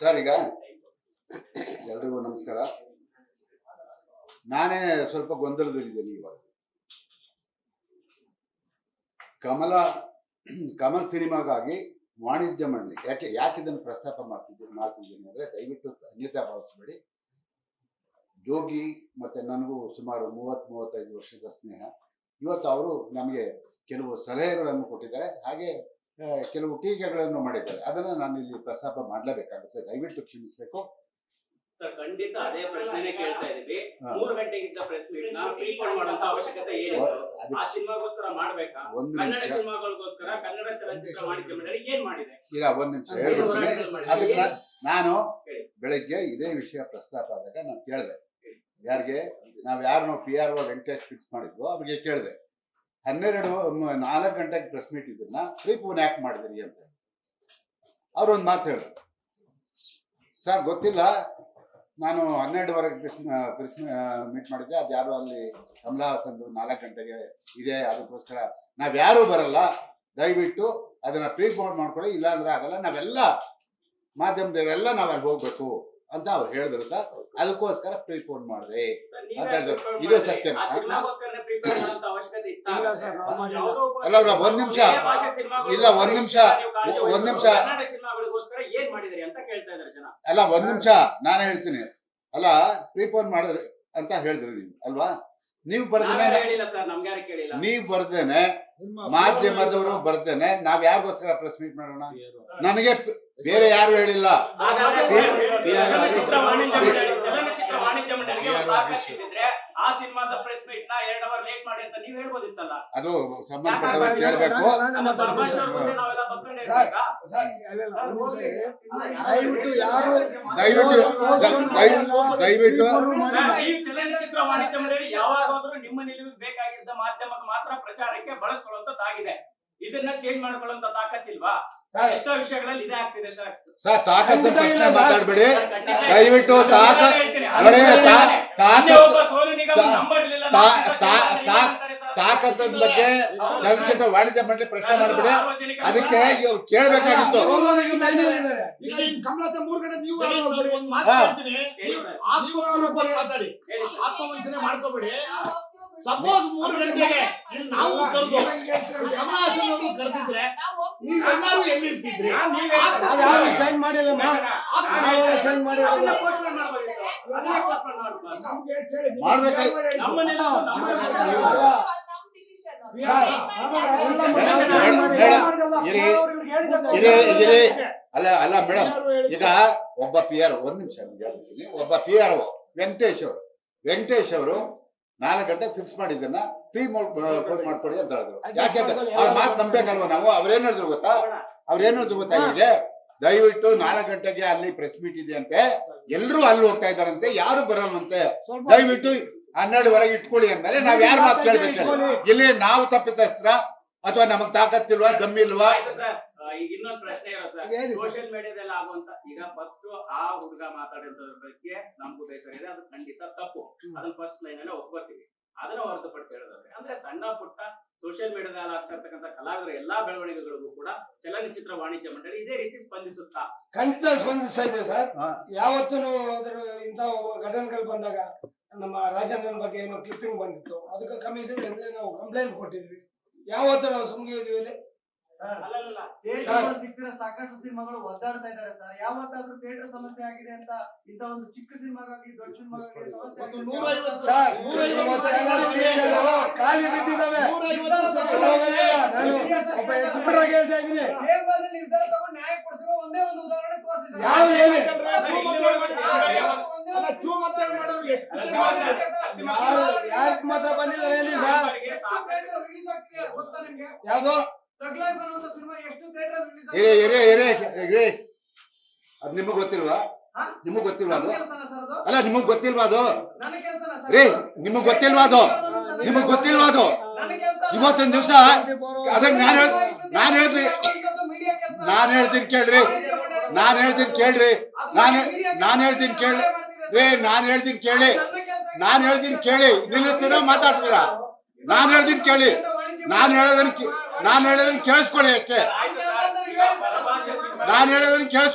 Sir ಈಗ ಎಲ್ರಿಗೂ ನಮಸ್ಕಾರ. ನಾನೇ ಸ್ವಲ್ಪ ಗೊಂದಲದಲ್ಲಿದ್ದೇನೆ ಇವಾಗ. ಕಮಲ ಕಮಲ್ ಸಿನಿಮಾಗಾಗಿ ವಾಣಿಜ್ಯ ಮಂಡಳಿ ಯಾಕೆ ಯಾಕೆ ಇದನ್ನು ಪ್ರಸ್ತಾಪ ಮಾಡ್ತಿದ್ದೀನಿ ಮಾಡ್ತಿದ್ದೀನಿ ಅಂದ್ರೆ ದಯವಿಟ್ಟು ಅನ್ಯತೆ ಭಾವಿಸ್ಬೇಡಿ. ಜೋಗಿ ಮತ್ತೆ ನನಗೂ ಸುಮಾರು ಮೂವತ್ತ್ ಮೂವತ್ತೈದು ವರ್ಷದ ಸ್ನೇಹ. ಇವತ್ತು ಅವರು ನಮಗೆ ಕೆಲವು ಸಲಹೆಗಳನ್ನು ಕೊಟ್ಟಿದ್ದಾರೆ. ಹಾಗೆ ಕೆಲವು ಟೀಕೆಗಳನ್ನು ಮಾಡಿದ್ದಾರೆ. ಅದನ್ನು ನಾನು ಇಲ್ಲಿ ಪ್ರಸ್ತಾಪ ಮಾಡಲೇಬೇಕಾಗುತ್ತೆ. ದಯವಿಟ್ಟು ಕ್ಷಮಿಸಬೇಕು. ಸರ್ ಖಂಡಿತ ಅದೇ ಪ್ರಶ್ನೆನೇ ಕೇಳ್ತಾ ಇದೀವಿ ಹಾ. ಮೂರು ಗಂಟೆಗಿದ್ದ ಪ್ರೆಸ್ ಮೀಟ್ನ ಪ್ರೀಪೋನ್ ಮಾಡುವಂತ ಅವಶ್ಯಕತೆ ಏನಿತ್ತು? ಆ ಸಿನಿಮಾಗೋಸ್ಕರ ಮಾಡ್ಬೇಕಾ? ಕನ್ನಡ ಸಿನಿಮಾಗಳಿಗೋಸ್ಕರ ಕನ್ನಡ ಚಲನಚಿತ್ರ ವಾಣಿಜ್ಯ ಮಂಡಳಿ ಏನ್ ಮಾಡಿದೆ? ಇಲ್ಲ ಒಂದ್ ನಿಮಿಷ. ಹೇಳ್ಬಿಡ್ತೀನಿ ಅದಕ್ಕೆ ನಾನು ಬೆಳಗ್ಗೆ ಇದೇ ವಿಷಯ ಪ್ರಸ್ತಾಪ ಆದಾಗ ನಾನು ಕೇಳಿದೆ. ಯಾರಿಗೆ? ನಾವ್ ಯಾರು P R O Venkatesh fix ಮಾಡಿದ್ವೋ ಅವ್ರಿಗೆ ಕೇಳಿದೆ. ಹನ್ನೆರಡು ನಾಲ್ಕು ಗಂಟೆಗೆ ಪ್ರೆಸ್ ಮೀಟ್ ಇದನ್ನ ಪ್ರೀಪೋನ್ ಯಾಕೆ ಮಾಡಿದ್ರಿ ಅಂತ ಅವ್ರು ಒಂದು ಮಾತು ಹೇಳಿದ್ರು ಸರ್, ಗೊತ್ತಿಲ್ಲ. ನಾನು ಹನ್ನೆರಡುವರೆಗೆ ಪ್ರೆಸ್ ಪ್ರೆಸ್ ಮೀಟ್ ಮಾಡಿದ್ದೆ. ಅದು ಯಾರು ಅಲ್ಲಿ ಕಮಲಾ ಹಾಸನ್ದು ನಾಲ್ಕು ಗಂಟೆಗೆ ಇದೆ, ಅದಕ್ಕೋಸ್ಕರ ನಾವ್ಯಾರೂ ಬರಲ್ಲ. ದಯವಿಟ್ಟು ಅದನ್ನ ಪ್ರೀಪೋನ್ ಮಾಡ್ಕೊಳ್ಳಿ. ಇಲ್ಲ ಅಂದ್ರೆ ಆಗಲ್ಲ. ನಾವೆಲ್ಲ ಮಾಧ್ಯಮದವರೆಲ್ಲ ನಾವು ಅಲ್ಲಿ ಹೋಗ್ಬೇಕು. ಅಂತ ಅವ್ರು ಹೇಳಿದ್ರು ಸರ್. ಅದಕ್ಕೋಸ್ಕರ ಪ್ರೀಫೋನ್ ಮಾಡಿದೆ ಅಂತ ಹೇಳಿದ್ರು. ಇದು ಸತ್ಯ ಅಲ್ಲ ಅವ್ರ ಒಂದ್ ನಿಮಿಷ. ಇಲ್ಲ, ಒಂದ್ ನಿಮಿಷ. ಒಂದ್ ನಿಮಿಷ. ಕನ್ನಡ ಸಿನಿಮಾಗಳಿಗೋಸ್ಕರ ಏನ್ ಮಾಡಿದಿರಿ ಅಂತ ಕೇಳ್ತಾ ಇದಾರೆ ಜನ. ಅಲ್ಲ ಒಂದ್ ನಿಮಿಷ. ನಾನು ಹೇಳ್ತೀನಿ. ಅಲ್ಲ ಪ್ರೀಫೋನ್ ಮಾಡಿದ್ರಿ ಅಂತ ಹೇಳಿದ್ರಿ ನೀವು ಅಲ್ವಾ? ನೀವು ಬರ್ತೇನೆ ನೀವು ಬರ್ತೇನೆ ಸರ್ ನಮ್ಗೆ ಯಾರು ಕೇಳಿಲ್ಲ. ನೀವ್ ಬರ್ದೇನೆ ಮಾಧ್ಯಮದವರು ಬರ್ತೇನೆ ನಾವ್ ಯಾರಿಗೋಸ್ಕರ ಪ್ರೆಸ್ ಮೀಟ್ ಮಾಡೋಣ? ನನಗೆ ಬೇರೆ ಯಾರು ಹೇಳಿಲ್ಲ. ಆ ಸಿನಿಮಾದ ಪ್ರೆಸ್ ಮೀಟ್ನ ಅದು ಸಂಬಂಧಪಟ್ಟವ್ರು ಕೇಳ್ಬೇಕು. ದಯವಿಟ್ಟು ಯಾರು ದಯವಿಟ್ಟು ದಯವಿಟ್ಟು ಸರ್, ಈ ಚಲನಚಿತ್ರ ವಾಣಿಜ್ಯ ಮಂಡಳಿ ಯಾವಾಗಾದ್ರೂ ನಿಮ್ಮ ನಿಲುವಿಗೆ ಬೇಕಾಗಿದ್ದ ಮಾಧ್ಯಮದ ಮಾತ್ರ ಪ್ರಚಾರಕ್ಕೆ ಬಳಸ್ಕೊಳ್ಳುವಂತದ್ದಾಗಿದೆ ಇದನ್ನ ಚೇಂಜ್ ಮಾಡ್ಕೊಳ್ಳುವಂತ ತಾಕತ್ತಿಲ್ವಾ ಸರ್. ಎಷ್ಟೋ ವಿಷಯಗಳಲ್ಲಿ ಇದೇ ಆಗ್ತಿದೆ ಸರ್. ಸರ್ ತಾಕತ್ತು ಪ್ರಶ್ನೆ ಮಾತಾಡ್ಬೇಡಿ. ದಯವಿಟ್ಟು ತಾಕ ತಾಕ. ನೋಡಿ, ತಾಕತ್ತದ ಬಗ್ಗೆ ಚಲನಚಿತ್ರ ವಾಣಿಜ್ಯ ಮಂಡಳಿ ಪ್ರಶ್ನೆ ಮಾಡಿಬಿಡಿ. ಅದಕ್ಕೆ ಇವ್ರು ಕೇಳಬೇಕಾಗಿತ್ತು. ಆತ್ಮವಂಚನೆ ಮಾಡ್ಕೋಬೇಡಿ. ಸಪೋಸ್ ಮೂರು ಗಂಟೆಗೆ ನಾವು ಕರೆದು ಕಮಲಾಸನ್ ಅವರು ಕರೆದಿದ್ರೆ ನೀವೆಲ್ಲರೂ ಎಲ್ಲಿರ್ತಿದ್ರಿ? ನಾವ್ ಯಾರು change ಮಾಡಿಲ್ಲ change ಮಾಡಿಲ್ಲ. ಮಾಡ್ಬೇಕಾಗಿ- ಅಲ್ಲ ಅಲ್ಲ ಮೇಡಮ್ ಈಗ ಒಬ್ಬ ಪಿ ಆರ್ ಒಂದ್ ನಿಮಿಷ ಹೇಳ್ತೀನಿ. ಒಬ್ಬ ಪಿ ಆರ್ ವೆಂಕಟೇಶ್ ಅವರು. ವೆಂಕಟೇಶ್ ಅವರು ನಾಲ್ಕು ಗಂಟೆಗೆ ಫಿಕ್ಸ್ ಮಾಡಿದ್ದನ್ನ ಫ್ರೀ ಕೋಟ್ ಮಾಡ್ಕೊಡಿ ಅಂತ ಹೇಳಿದ್ರು. ಯಾಕೆ ಅವ್ರ ಮಾತು ನಂಬೇಕಲ್ವ ನಾವು? ಅವ್ರೇನ್ ಹೇಳಿದ್ರು ಗೊತ್ತಾ? ಅವ್ರೇನ್ ಹೇಳಿದ್ರು ಗೊತ್ತಾ ಇವ್ರಿಗೆ ದಯವಿಟ್ಟು ನಾಲ್ಕು ಗಂಟೆಗೆ ಅಲ್ಲಿ ಪ್ರೆಸ್ ಮೀಟ್ ಇದೆ ಅಂತೆ ಎಲ್ರೂ ಅಲ್ಲಿ ಹೋಗ್ತಾ ಇದಾರಂತೆ ಯಾರು ಬರಲ್ವಂತೆ? ದಯವಿಟ್ಟು ಹನ್ನೆರಡುವರೆಗೆ ಇಟ್ಕೊಳ್ಳಿ ಅಂದ್ಮೇಲೆ ನಾವ್ ಯಾರು ಮಾತು ಕೇಳ್ಬೇಕು ಇಲ್ಲಿ ನಾವು ತಪ್ಪಿತಸ್ತ್ರ ಅಥವಾ ನಮಗ್ ತಾಕತ್ತಿಲ್ವಾ ದಮ್ಮಿಲ್ವಾ? ಈಗ ಇನ್ನೊಂದು ಪ್ರಶ್ನೆ ಇರುತ್ತೆ. ಸೋಷಿಯಲ್ ಮೀಡಿಯಾದಲ್ಲಿ ಆಗುವಂತ ಈಗ ಫಸ್ಟ್ ಆ ಹುಡುಗ ಮಾತಾಡಿರೋದ್ರ ಬಗ್ಗೆ ನಮಗೂ ಬೇಸರ ಇದೆ ಅದು ಖಂಡಿತ ತಪ್ಪು. ಅದನ್ನ ಫಸ್ಟ್ ಲೈನ್ ಅಲ್ಲೇ ಒಪ್ಕೋತೀವಿ. ಅದನ್ನ ಹೊರತುಪಡಿಸಿ ಹೇಳಿದ್ರೆ ಅಂದ್ರೆ ಸಣ್ಣ ಪುಟ್ಟ ಸೋಷಿಯಲ್ ಮೀಡಿಯಾದಲ್ಲಿ ಆಗ್ತಾ ಇರ್ತಕ್ಕಂಥ ಕಲಾವಿದರ ಎಲ್ಲಾ ಬೆಳವಣಿಗೆಗಳಿಗೂ ಕೂಡ ಚಲನಚಿತ್ರ ವಾಣಿಜ್ಯ ಮಂಡಳಿ ಇದೇ ರೀತಿ ಸ್ಪಂದಿಸುತ್ತಾ. ಖಂಡಿತ ಸ್ಪಂದಿಸ್ತಾ ಇದೆ ಸರ್. ಯಾವತ್ತೂ ಅದ್ರ ಇಂಥ ಘಟನೆಗಳು ಬಂದಾಗ ನಮ್ಮ ರಾಜಣ್ಣನ ಬಗ್ಗೆ ಏನೋ ಕ್ಲಿಪ್ಪಿಂಗ್ ಬಂದಿತ್ತು. ಅದಕ್ಕೆ ಕಮಿಷನ್ ನಾವು ಕಂಪ್ಲೇಂಟ್ ಕೊಟ್ಟಿದ್ವಿ. ಯಾವತ್ತೂ ನಾವು ಇಲ್ಲಿ ಅಲ್ಲಲ್ಲ ಥಿಯೇಟರ್ ಸಿಕ್ಕಿರೋ ಸಾಕಷ್ಟು ಸಿನಿಮಾಗಳು ಒದ್ದಾಡ್ತಾ ಇದ್ದಾರೆ ಸರ್ ಯಾವತ್ತಾದ್ರೂ ಥಿಯೇಟರ್ ಸಮಸ್ಯೆ ಆಗಿದೆ ಅಂತ ಇಂತ ಒಂದು ಚಿಕ್ಕ ಸಿನಿಮಾಗಾಗಿ ದೊಡ್ಡ ಸಿನಿಮಾಗಳಿಗೆ ಸಮಸ್ಯೆ ನಿರ್ಧಾರ ತಗೊಂಡು ನ್ಯಾಯ ಕೊಡ್ತಿರೋ ಒಂದೇ ಒಂದು ಉದಾಹರಣೆ ತೋರಿಸಿ ಸರ್. ಯಾವ್ದು ರಿಲೀಸ್ ಇರೇ ಇರೇ ಇರೇ ಇರೇ. ಅದ್ ನಿಮಗ್ ಗೊತ್ತಿಲ್ವಾ? ನಿಮಗ್ ಗೊತ್ತಿಲ್ವಾ ಅದು? ಅಲ್ಲ ನಿಮಗ್ ಗೊತ್ತಿಲ್ವಾ ಅದು? ರೀ ನಿಮಗ್ ಗೊತ್ತಿಲ್ವಾ ಅದು? ನಿಮಗ್ ಗೊತ್ತಿಲ್ವಾ ಅದು? ಇವತ್ತೊಂದ್ ದಿವ್ಸ ಅದನ್ನ ನಾನ್ ಹೇಳ್ ನಾನ್ ಹೇಳ್ತೀನಿ ನಾನ್ ಹೇಳ್ತೀನಿ ಕೇಳ್ರಿ. ನಾನ್ ಹೇಳ್ತೀನಿ ಕೇಳ್ರಿ. ನಾನ್ ನಾನ್ ಹೇಳ್ತೀನಿ ಕೇಳಿ ರೇ ನಾನ್ ಹೇಳ್ತೀನಿ ಕೇಳಿ. ನಾನ್ ಹೇಳ್ತೀನಿ ಕೇಳಿ. ನಿಲ್ಲಿಸ್ತೀರಾ ಮಾತಾಡ್ತೀರಾ? ನಾನ್ ಹೇಳ್ತೀನಿ ಕೇಳಿ. ನಾನ್ ಹೇಳೋದನ್ನ ನಾನ್ ಹೇಳೋದನ್ನ ಕೇಳಿಸ್ಕೊಳ್ಳಿ ಅಷ್ಟೇ. ನಾನು ಹೇಳೋದನ್ನ ಕೇಳಿಸ್